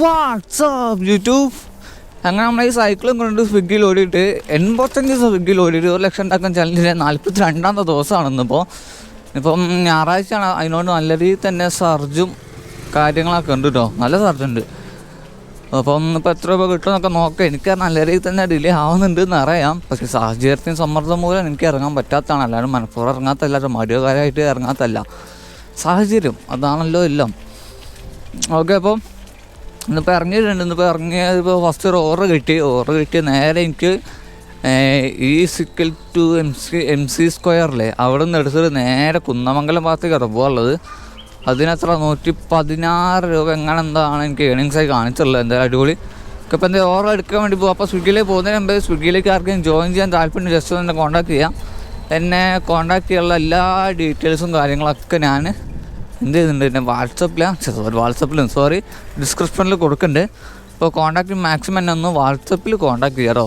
WhatsApp YouTube അങ്ങനെ നമ്മൾ ഈ സൈക്കിളും കൊണ്ട് സ്വിഗ്ഗിയിൽ ഓടിയിട്ട് എൺപത്തഞ്ച് ദിവസം സ്വിഗ്ഗിയിൽ ഓടിയിട്ട് ഒരു ലക്ഷം ഉണ്ടാക്കാൻ ചലഞ്ചിന്റെ നാൽപ്പത്തി രണ്ടാമത്തെ ദിവസമാണ് ഇന്നിപ്പോൾ ഇപ്പം ഞായറാഴ്ചയാണ് അതിനോട് നല്ല രീതിയിൽ തന്നെ സർജും കാര്യങ്ങളൊക്കെ ഉണ്ട് കേട്ടോ നല്ല സർജുണ്ട് അപ്പം ഇപ്പോൾ എത്ര രൂപ കിട്ടുമെന്നൊക്കെ നോക്കാം. എനിക്ക് നല്ല രീതിയിൽ തന്നെ ഡിലേ ആവുന്നുണ്ട് എന്ന് അറിയാം. പക്ഷേ സാഹചര്യത്തിന് സമ്മർദ്ദം മൂലം എനിക്ക് ഇറങ്ങാൻ പറ്റാത്തതാണ്. അല്ലാണ്ട് മനഃപൂർവം ഇറങ്ങാത്തല്ല മടിയകാരമായിട്ട് ഇറങ്ങാത്തല്ല സാഹചര്യം അതാണല്ലോ എല്ലാം. ഓക്കെ അപ്പം ഇന്നിപ്പോൾ ഇറങ്ങിയിട്ടുണ്ട്. ഇന്നിപ്പോൾ ഇറങ്ങിയത് ഇപ്പോൾ ഫസ്റ്റ് ഒരു കിട്ടി. ഓർഡർ കിട്ടി നേരെ എനിക്ക് ഈ സിക്കൽ to M C M C സ്ക്വയറിലെ അവിടെ നിന്ന് എടുത്തിട്ട് നേരെ കുന്നമംഗലം ഭാഗത്തേക്ക് പോകാനുള്ളത് അതിനത്ര നൂറ്റി പതിനാറ് രൂപ എങ്ങനെ എന്താണ് എനിക്ക് ഏണിങ്സ് ആയി കാണിച്ചുള്ളത് എന്തായാലും അടിപൊളി. ഒക്കെ ഇപ്പം എന്താ ഓർഡർ എടുക്കാൻ വേണ്ടി പോകും അപ്പോൾ സ്വിഗ്ഗിയിലേക്ക് പോകുന്നതിന് മുമ്പ് സ്വിഗ്ഗിയിലേക്ക് ആർക്കും ജോയിൻ ചെയ്യാൻ താല്പര്യം ജസ്റ്റ് ഒന്ന് കോൺടാക്ട് ചെയ്യാം. എന്നെ കോൺടാക്ട് ചെയ്യാനുള്ള എല്ലാ ഡീറ്റെയിൽസും കാര്യങ്ങളൊക്കെ ഞാൻ എന്ത് ചെയ്യുന്നുണ്ട് പിന്നെ വാട്സപ്പിലാണ് സോറി വാട്സപ്പിലും സോറി ഡിസ്ക്രിപ്ഷനിൽ കൊടുക്കുന്നുണ്ട് അപ്പോൾ കോൺടാക്ട് മാക്സിമം എന്നെ ഒന്ന് വാട്സപ്പിൽ കോൺടാക്ട് ചെയ്യാറോ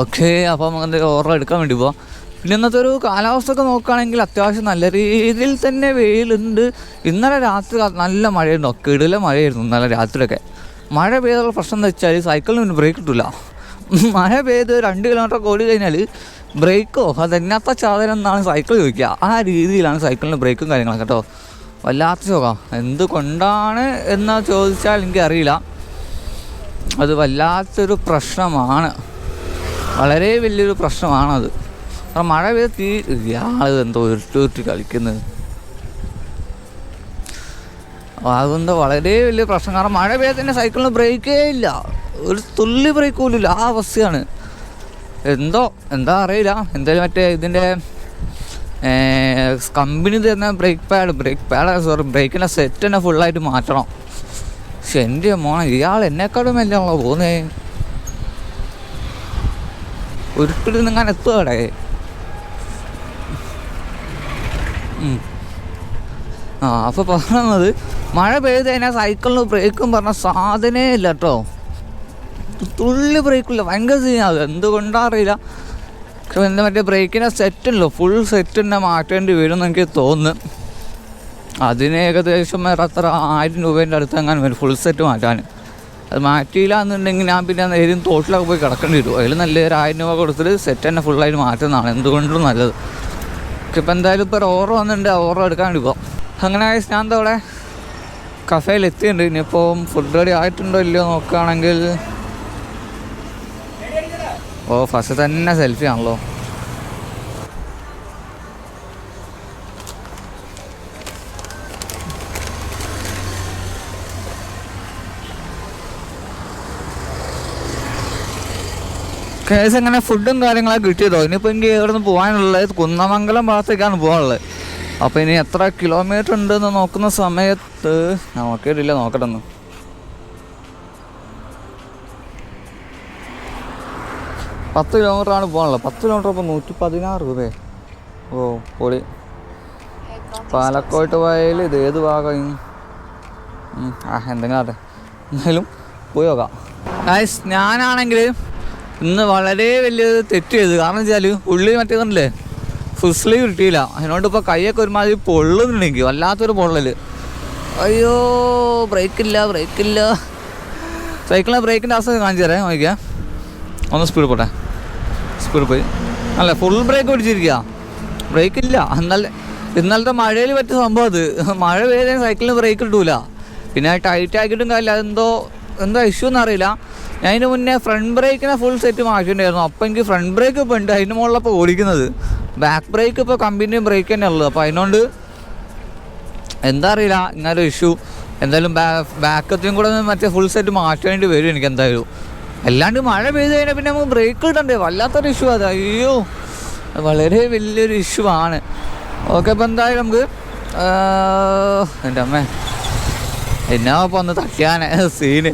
ഓക്കെ അപ്പോൾ നമുക്ക് ഓർഡർ എടുക്കാൻ വേണ്ടി പോവാം. പിന്നെ ഇന്നത്തെ ഒരു കാലാവസ്ഥ ഒക്കെ നോക്കുകയാണെങ്കിൽ അത്യാവശ്യം നല്ല രീതിയിൽ തന്നെ വെയിലുണ്ട്. ഇന്നലെ രാത്രി നല്ല മഴയുണ്ടോ കിടില മഴയായിരുന്നു ഇന്നലെ രാത്രിയൊക്കെ. മഴ പെയ്തുള്ള പ്രശ്നം എന്താ വെച്ചാൽ സൈക്കിളിന് ബ്രേക്ക് കിട്ടില്ല മഴ പെയ്ത് രണ്ട് കിലോമീറ്റർ ഓടി കഴിഞ്ഞാൽ ബ്രേക്കോ അതെന്നാത്ത സാധനം എന്നാണ് സൈക്കിൾ ചോദിക്കുക. ആ രീതിയിലാണ് സൈക്കിളിന് ബ്രേക്കും കാര്യങ്ങളൊക്കെ കേട്ടോ. വല്ലാത്ത സുഖം എന്തുകൊണ്ടാണ് എന്ന് ചോദിച്ചാൽ എനിക്കറിയില്ല. അത് വല്ലാത്തൊരു പ്രശ്നമാണ്. വളരെ വലിയൊരു പ്രശ്നമാണത്. കാരണം മഴ പെയ്ത് തീ ഇയാളത് എന്തോ ഉരുട്ടി ഉരുട്ടി കളിക്കുന്നത് അതുകൊണ്ട് വളരെ വലിയ പ്രശ്നം. കാരണം മഴ പെയ്ത് തന്നെ സൈക്കിളിന് ബ്രേക്കേ ഇല്ല. ഒരു തുള്ളി ബ്രേക്ക് പോലും ഇല്ല. ആ അവസ്ഥയാണ്. എന്തോ എന്താ അറിയില്ല. എന്തായാലും മറ്റേ ഇതിന്റെ കമ്പനി തരുന്ന brake pad brake pad sorry ബ്രേക്കിന്റെ set തന്നെ ഫുള്ളായിട്ട് മാറ്റണം. പക്ഷെ എന്റെ മോനെ ഇയാൾ എന്നെക്കാളും മെല്ലാണല്ലോ പോകുന്നേ. ഉരുട്ടിൽ നിങ്ങൾ എത്തുക ആ അപ്പോൾ പറഞ്ഞത് മഴ പെയ്ത് കഴിഞ്ഞാൽ സൈക്കിളിന് ബ്രേക്കും പറഞ്ഞ സാധനേ ഇല്ല കേട്ടോ തുള്ളി ബ്രേക്കില്ല ഭയങ്കര സീനാണ് എന്തുകൊണ്ടാ അറിയില്ല പക്ഷെ എന്താ മറ്റേ ബ്രേക്കിന്റെ സെറ്റ് ഉണ്ടല്ലോ. ഫുൾ സെറ്റ് തന്നെ മാറ്റേണ്ടി വരും എന്ന് എനിക്ക് തോന്നുന്നു. അതിന് ഏകദേശം അത്ര ആയിരം രൂപേന്റെ അടുത്ത് അങ്ങനെ വരും ഫുൾ സെറ്റ് മാറ്റാൻ. അത് മാറ്റിയില്ല എന്നുണ്ടെങ്കിൽ ഞാൻ പിന്നെ ഏതെങ്കിലും തോട്ടിലൊക്കെ പോയി കിടക്കേണ്ടി വരും. അതിൽ നല്ല ഒരു ആയിരം രൂപ കൊടുത്തിട്ട് സെറ്റ് തന്നെ ഫുള്ളായിട്ട് മാറ്റുന്നതാണ്. എന്തുകൊണ്ടും നല്ലത്. ഇപ്പം എന്തായാലും ഇപ്പോൾ ഒരു ഓർഡർ വന്നിട്ടുണ്ട്. ഓർഡർ എടുക്കാൻ പോകാം അങ്ങനെ ആയി ഞാൻ അവിടെ കഫേയിൽ എത്തിയിട്ടുണ്ട്. ഇനിയിപ്പോൾ ഫുഡ് റെഡി ആയിട്ടുണ്ടോ ഇല്ലയോ നോക്കുകയാണെങ്കിൽ ഓ ഫസ്റ്റ് തന്നെ സെൽഫി ആണല്ലോ. കേസ് എങ്ങനെ ഫുഡും കാര്യങ്ങളൊക്കെ കിട്ടിയതോ? ഇനിയിപ്പോൾ എനിക്ക് ഇവിടെ നിന്ന് പോകാനുള്ളത് കുന്നമംഗലം ഭാഗത്തേക്കാണ് പോകാനുള്ളത്. അപ്പോൾ ഇനി എത്ര കിലോമീറ്റർ ഉണ്ടെന്ന് നോക്കുന്ന സമയത്ത് നോക്കിയിട്ടില്ല നോക്കട്ടെ ഒന്ന് പത്ത് കിലോമീറ്റർ ആണ് പോകാനുള്ളത്. പത്ത് കിലോമീറ്റർ അപ്പോൾ നൂറ്റി പതിനാറ് രൂപയെ ഓ പൊളി. പാലക്കോട്ട് പോയാൽ ഇത് ഏത് ഭാഗം ആ എന്തെങ്കിലും ആട്ടെ എന്തായാലും പോയി നോക്കാം. ഗായ്സ് ഞാനാണെങ്കിൽ ഇന്ന് വളരെ വലിയ തെറ്റ് ചെയ്തു. കാരണം വെച്ചാൽ ഉള്ളി മറ്റേതല്ലേ ഫുൾ സ്ലീവ് കിട്ടിയില്ല. അതിനോട് ഇപ്പോൾ കൈയൊക്കെ ഒരുമാതിരി പൊള്ളുന്നുണ്ടെങ്കിൽ വല്ലാത്തൊരു പൊള്ളൽ അയ്യോ ബ്രേക്കില്ല ബ്രേക്കില്ല സൈക്കിളിലെ ബ്രേക്കിന്റെ അവസ്ഥ കാണിച്ചു തരാം നോക്കിയാൽ ഒന്ന് സ്പീഡ് പോട്ടെ. പോയി അല്ല ഫുൾ ബ്രേക്ക് പിടിച്ചിരിക്കുക ബ്രേക്ക് ഇല്ല. എന്നാൽ ഇന്നലത്തെ മഴയിൽ പറ്റിയ സംഭവം അത്. മഴ പെയ്ത സൈക്കിളിന് ബ്രേക്ക് കിട്ടൂല. പിന്നെ ടൈറ്റ് ആക്കിയിട്ടും കാര്യമില്ല. അതെന്തോ എന്താ ഇഷ്യൂ എന്നറിയില്ല. ഞാൻ അതിന് മുന്നേ ഫ്രണ്ട് ബ്രേക്കിനെ ഫുൾ സെറ്റ് മാറ്റിയിട്ടുണ്ടായിരുന്നു. അപ്പോൾ എനിക്ക് ഫ്രണ്ട് ബ്രേക്ക് ഇപ്പോൾ ഉണ്ട്. അതിന് മുകളിലപ്പോൾ ഓടിക്കുന്നത്. ബാക്ക് ബ്രേക്ക് ഇപ്പോൾ കമ്പനി ബ്രേക്ക് തന്നെ ഉള്ളത്. അപ്പോൾ അതിനോണ്ട് എന്താ അറിയില്ല. ഇങ്ങനൊരു ഇഷ്യൂ എന്തായാലും ബാക്കത്തെയും കൂടെ മറ്റേ ഫുൾ സെറ്റ് മാറ്റേണ്ടി വരും എനിക്ക് എന്തായാലും. അല്ലാണ്ട് മഴ പെയ്ത് കഴിഞ്ഞാൽ പിന്നെ നമുക്ക് ബ്രേക്ക് ഇടണ്ടേ വല്ലാത്തൊരു ഇഷ്യൂ അത് അയ്യോ. വളരെ വലിയൊരു ഇഷ്യൂ ആണ്. ഓക്കെ അപ്പോൾ എന്തായാലും നമുക്ക് എന്റെ അമ്മ. എന്നാ അപ്പം ഒന്ന് തട്ടിയാനെ സീന്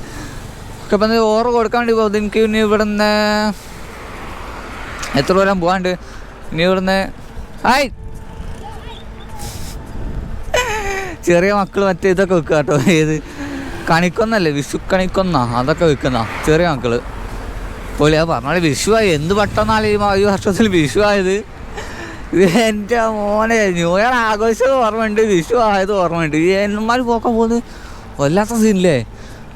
ഒക്കെ അപ്പം ഓറ് കൊടുക്കാൻ വേണ്ടി പോകും. എനിക്ക് ഇനി ഇവിടുന്ന് എത്ര ദൂരം പോകാണ്ട് ഇനി ഇവിടുന്ന് ഹായ്. ചെറിയ മക്കൾ മറ്റേ ഇതൊക്കെ വെക്കുക കേട്ടോ ഏത്? കണിക്കൊന്നല്ലേ വിഷു കണിക്കൊന്ന അതൊക്കെ വിൽക്കുന്ന ചെറിയ മക്കൾ. പോലെ പറഞ്ഞാൽ വിഷുവായി എന്ത് പെട്ടെന്നാണ് ഈ ഈ വർഷത്തിൽ വിഷുവായത്? ഇത് എന്റെ മോനെ ന്യൂ ഇയർ ആഘോഷിച്ചത് ഓർമ്മയുണ്ട് വിഷു ആയത് ഓർമ്മയുണ്ട്. ഈ എന്മാർ പോക്കാൻ പോകുന്നത് വല്ലാത്ത സീനില്ലേ?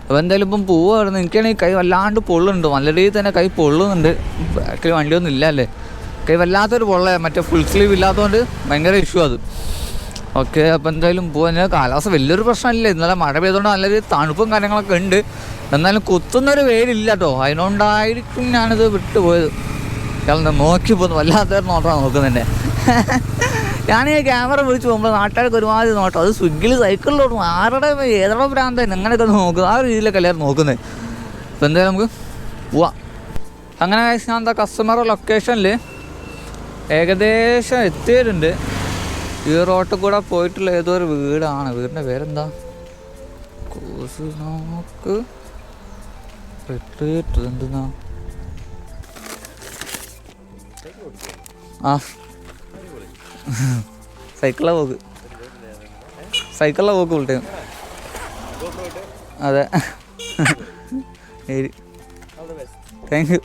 അപ്പോൾ എന്തായാലും ഇപ്പം പോവായിരുന്നു എനിക്കാണെങ്കിൽ കൈ വല്ലാണ്ട് പൊള്ളുന്നുണ്ട്. നല്ല രീതിയിൽ തന്നെ കൈ പൊള്ളുന്നുണ്ട്. ബാക്കിൽ വണ്ടിയൊന്നും ഇല്ല അല്ലേ? കൈ വല്ലാത്തൊരു പൊള്ളയാണ് മറ്റേ ഫുൾ സ്ലീവ് ഇല്ലാത്തതുകൊണ്ട് ഭയങ്കര ഇഷ്യൂ അത്. ഓക്കെ അപ്പോൾ എന്തായാലും പോകാൻ കാലാവസ്ഥ വലിയൊരു പ്രശ്നമില്ല ഇന്നലെ മഴ പെയ്തുകൊണ്ട് നല്ലൊരു തണുപ്പും കാര്യങ്ങളൊക്കെ ഉണ്ട്. എന്നാലും കുത്തുന്നൊരു വെയിലില്ല കേട്ടോ അതിനോണ്ടായിരിക്കും ഞാനിത് വിട്ടുപോയത്. ഇയാളെന്ന് നോക്കി പോകുന്നു വല്ലാത്തൊരു നോട്ടാണ് നോക്കുന്നുണ്ട് ഞാൻ ഈ ക്യാമറ വിളിച്ച് പോകുമ്പോൾ നാട്ടുകാർക്ക് ഒരുമാതിരി നോട്ടം. അത് സ്വിഗ്ഗിൽ സൈക്കിളിലോട്ടും ആരുടെ ഏതോ ഭ്രാന്തൻ അങ്ങനെയൊക്കെ നോക്കുന്നത് ആ രീതിയിലൊക്കെ എല്ലാവരും നോക്കുന്നത് അപ്പോൾ എന്തായാലും നമുക്ക് പോവാം. അങ്ങനെ ഞാൻ എന്താ കസ്റ്റമർ ലൊക്കേഷനിൽ ഏകദേശം എത്തിയിട്ടുണ്ട്. ഈ റോട്ടിൽ കൂടെ പോയിട്ടുള്ള ഏതോ ഒരു വീടാണ്. വീടിന്റെ പേരെന്താ? കോസിനോക്ക് റിട്രീറ്റ് എന്തെന്നാ? ആ. സൈക്കിളാ പോക്ക്. സൈക്കിളിലാ പോക്ക് ഫുൾ അതെ. താങ്ക് യു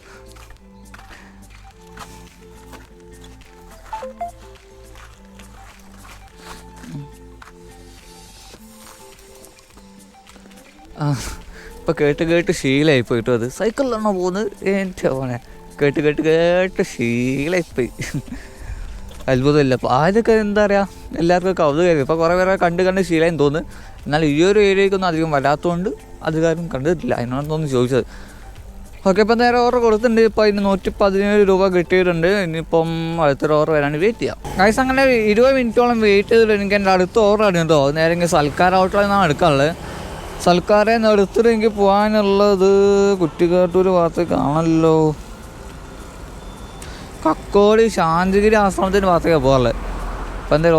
ആ ഇപ്പം കേട്ട് കേട്ട് ശീലമായി പോയിട്ടും അത്. സൈക്കിളിലാണോ പോകുന്നത് എന്റെ പോണെ കേട്ട് കേട്ട് കേട്ട് ശീലമായിപ്പോയി അത്ഭുതമില്ല. അപ്പോൾ ആദ്യമൊക്കെ എന്താ പറയുക എല്ലാവർക്കും കൗതുകമായിരുന്നു ഇപ്പോൾ കുറേ പേരെ കണ്ട് കണ്ട് ശീലം തോന്നുന്നു. എന്നാൽ ഈ ഒരു ഏരിയയ്ക്കൊന്നും അധികം വരാത്തതുകൊണ്ട് അധികാരം കണ്ടിട്ടില്ല. അതിനോട് തോന്നുന്നു ചോദിച്ചത്. ഓക്കെ ഇപ്പം നേരെ ഓർഡർ കൊടുത്തിട്ടുണ്ട്. ഇപ്പോൾ അതിന് നൂറ്റി പതിനേഴ് രൂപ കിട്ടിയിട്ടുണ്ട്. ഇനിയിപ്പം അടുത്തൊരു ഓർഡർ വരാൻ വെയിറ്റ് ചെയ്യാം. ഗൈസ് അങ്ങനെ ഇരുപത് മിനിറ്റോളം വെയിറ്റ് ചെയ്തിട്ട് എനിക്ക് എന്റെ അടുത്ത ഓർഡർ കേട്ടോ. നേരെ സൽക്കാർ ഔട്ടിലാണ് നിന്നാണ് എടുക്കാനുള്ളത്. സൽക്കാരെ എടുത്തിട്ട് എനിക്ക് പോകാനുള്ളത് കുറ്റിക്കാട്ടൂർ ഭാഗത്തേക്കാണല്ലോ കക്കോടി ശാന്തിഗിരി ആശ്രമത്തിന്റെ ഭാഗത്തേക്കാണ് പോകാറുള്ളത് അപ്പം എന്തായാലും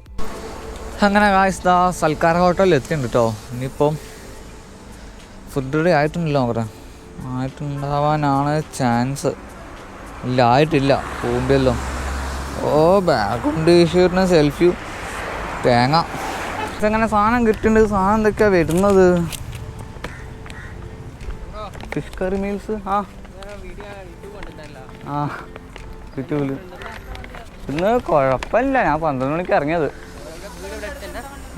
അങ്ങനെ കാശ് സൽക്കാര ഹോട്ടലിൽ എത്തിയിട്ടുണ്ട് കേട്ടോ ഇനിയിപ്പം ഫുഡ് റെഡി ആയിട്ടുണ്ടല്ലോ നോക്കട്ടെ ആയിട്ടുണ്ടാവാനാണ് ചാൻസ് ഇല്ല ആയിട്ടില്ല. പോകുമ്പോഴല്ലോ. ഓ ബാഗും ടീഷർട്ടിന് സെൽഫിയും തേങ്ങ. ഇതെങ്ങനെ സാധനം കിട്ടുന്നുണ്ട് സാധനം എന്തൊക്കെയാണ് വരുന്നത്? ഫിഷ് കറി മീൽസ് ആ. ആ. കിട്ടൂല ഇന്ന് കുഴപ്പമില്ല. ഞാൻ പന്ത്രണ്ട് മണിക്ക് ഇറങ്ങിയത്.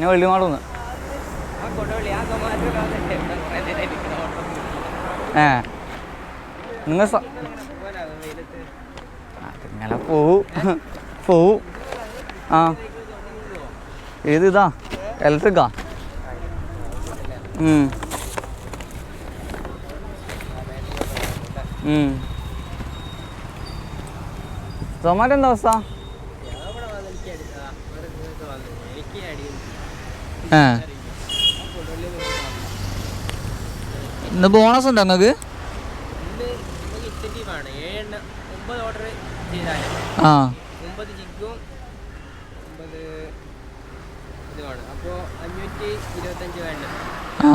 ഞാൻ വെള്ളിമാടുന്ന്. ഏ. നിങ്ങൾ അതിങ്ങനെ പോവും. പോവും. ആ. ഏത് ഇതാ? ഇലക്ട്രിക്കാ സൊമാറ്റോ എന്താ അവസ്ഥ? ഇന്ന് ബോണസ് ഉണ്ടോ ചെയ്താൽ ആ. ആ.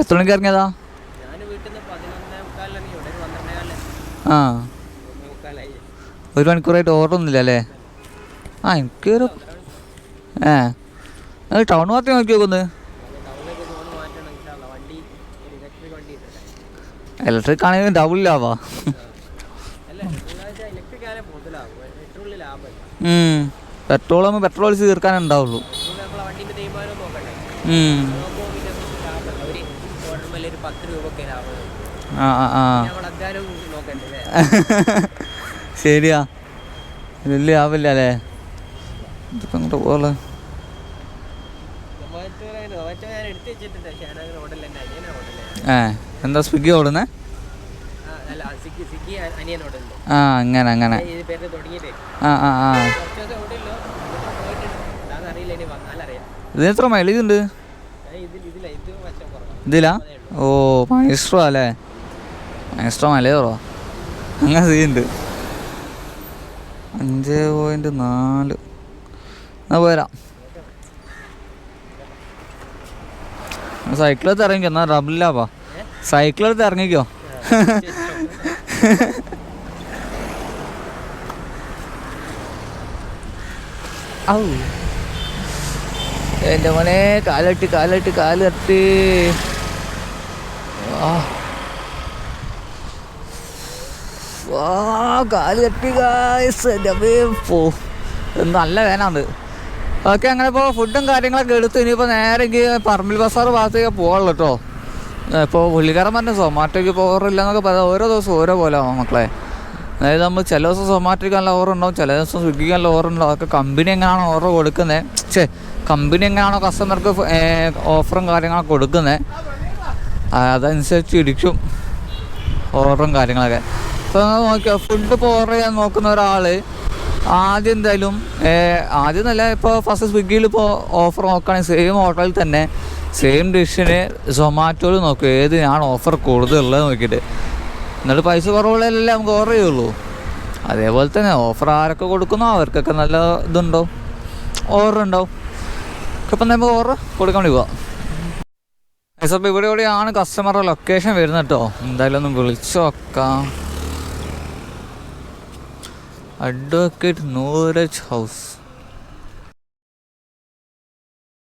എത്ര മണിക്ക് ഇറങ്ങിയതാ ആ. ഒരു മണിക്കൂറായിട്ട് ഓർഡർ ഒന്നുമില്ല അല്ലേ? ആ എനിക്കൊരു ഏ. അത് ടൗൺ മാത്രമേ നോക്കി നോക്കുന്നത് ഇലക്ട്രിക് ആണെങ്കിൽ ഡബിൾ ലാഭാ പെട്രോൾ ആകുമ്പോൾ പെട്രോൾ തീർക്കാനേ ഉണ്ടാവുള്ളൂ പെട്രോൾ നമ്മളെ വണ്ടീന്റെ തീരുമാനം നോക്കണ്ടേ ഉം. നോക്കുമ്പോൾ പിന്നെ ലാഭമല്ല ഒരു ഓർഡർ മേലെ ഒരു പത്ത് രൂപയൊക്കെ ലാഭം ശരിയാ. വലിയ ആവില്ല അല്ലേ? ഇതൊക്കെ അങ്ങോട്ട് പോലെ ഏ എന്താ സ്വിഗ്ഗി ഓടുന്നേ ആ അങ്ങനെ അങ്ങനെ. ആ ആ ആ. ഇതിന് മൈലേജ് ഉണ്ട്? ഇതിലാ? ഓ മൈസ്ട്രോ അല്ലേ? മൈസ്ട്രോ മലേ കുറവാ അങ്ങനെ സീനുണ്ട്. അഞ്ച് പോയിന്റ് നാല്. എന്നാ പോരാ. സൈക്കിളെടുത്ത് ഇറങ്ങിക്കോ എന്നാ റബ്ബില്ലാപ്പാ സൈക്കിളെടുത്ത് ഇറങ്ങിക്കോ. ഔ. എന്റെ മോനെ കാലട്ടി കാലട്ടി കാൽ തട്ടി ആ കാൽ ഇത് നല്ല വേനാണ് ഓക്കെ അങ്ങനെ ഇപ്പോൾ ഫുഡും കാര്യങ്ങളൊക്കെ എടുത്ത് ഇനിയിപ്പോൾ നേരെ എനിക്ക് പറമ്പിൽ ബസാർ ഭാഗത്തേക്ക് പോകാനുള്ളൂ കേട്ടോ ഇപ്പോൾ പുള്ളിക്കാരൻ പറഞ്ഞു സൊമാറ്റോയ്ക്ക് പോകാറില്ല എന്നൊക്കെ പറയാം ഓരോ ദിവസം ഓരോ പോലെ മക്കളെ. അതായത് നമ്മൾ ചില ദിവസം സൊമാറ്റോയ്ക്ക് നല്ല ഓർഡർ ഉണ്ടാവും ചില ദിവസം സ്വിഗ്ഗിക്ക് നല്ല ഓർഡർ ഉണ്ടാവും. അതൊക്കെ കമ്പനി എങ്ങനെയാണോ ഓർഡർ കൊടുക്കുന്നത് ഛേ കമ്പനി എങ്ങനെയാണോ കസ്റ്റമർക്ക് ഓഫറും കാര്യങ്ങളൊക്കെ കൊടുക്കുന്നത് അതനുസരിച്ച് ഇരിക്കും ഓർഡറും കാര്യങ്ങളൊക്കെ. ഇപ്പോൾ നോക്കിയോ ഫുഡ് പോർ ചെയ്യാൻ നോക്കുന്ന ഒരാൾ ആദ്യം എന്തായാലും ആദ്യം നല്ല ഇപ്പോൾ ഫസ്റ്റ് സ്വിഗ്ഗിയിൽ ഇപ്പോൾ ഓഫർ നോക്കുകയാണെങ്കിൽ സെയിം ഹോട്ടലിൽ തന്നെ സെയിം ഡിഷിന് സൊമാറ്റോയിൽ നോക്കും ഏതിനാണ് ഓഫർ കൂടുതലുള്ളത് നോക്കിയിട്ട്. എന്നിട്ട് പൈസ കുറവുള്ളതല്ലേ നമുക്ക് ഓർഡർ ചെയ്യുള്ളൂ. അതേപോലെ തന്നെ ഓഫർ ആരൊക്കെ കൊടുക്കുന്നോ അവർക്കൊക്കെ നല്ല ഇതുണ്ടാവും ഓർഡർ ഉണ്ടാവും. ഇപ്പം നമുക്ക് ഓർഡർ കൊടുക്കാൻ വേണ്ടി പോവാം. ഇവിടെ ഇവിടെയാണ് കസ്റ്റമറുടെ ലൊക്കേഷൻ വരുന്നത് കേട്ടോ. എന്തായാലും ഒന്ന് വിളിച്ചു നോക്കാം. Advocate ನೋರಜ್ house